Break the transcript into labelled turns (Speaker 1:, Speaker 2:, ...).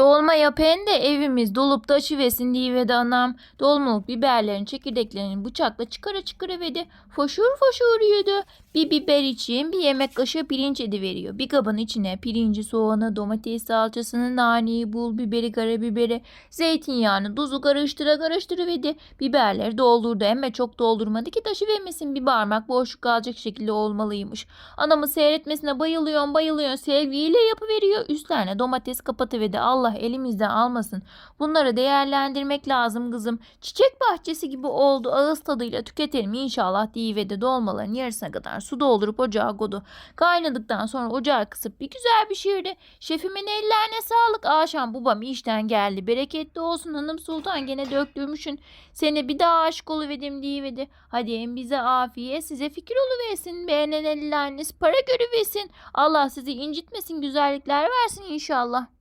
Speaker 1: Dolma yapen de evimiz dolup taşıversin diye anam. Dolmalık biberlerin çekirdeklerini bıçakla çıkara çıkara ve de foşur foşur yedi. Bir biber için bir yemek kaşığı pirinç ediveriyor. Bir kabın içine pirinci, soğanı, domates salçasını, naneyi, bul biberi, karabiberi, zeytinyağını, tuzu karıştıra karıştıra ve de biberleri doldurdu. Ama çok doldurmadı ki taşıvermesin bir parmak boşluk kalacak şekilde olmalıymış. Anamı seyretmesine bayılıyorum bayılıyorum sevgiyle yapıveriyor. Üstlerine domates kapatıverdi. Allah elimizden almasın. Bunları değerlendirmek lazım kızım. Çiçek bahçesi gibi oldu. Ağız tadıyla tüketelim inşallah de dolmaların yarısına kadar su doldurup ocağa koydu. Kaynadıktan sonra ocağı kısıp bir güzel pişirdi. Şefimin ellerine sağlık. Akşam babam işten geldi. Bereketli olsun hanım sultan gene döktürmüşün. Seni bir daha aşık oluverdim diye Hadi hem bize afiyet size fikir oluversin. Beğenen elleriniz para görüversin. Allah sizi incitmesin güzellikler versin inşallah.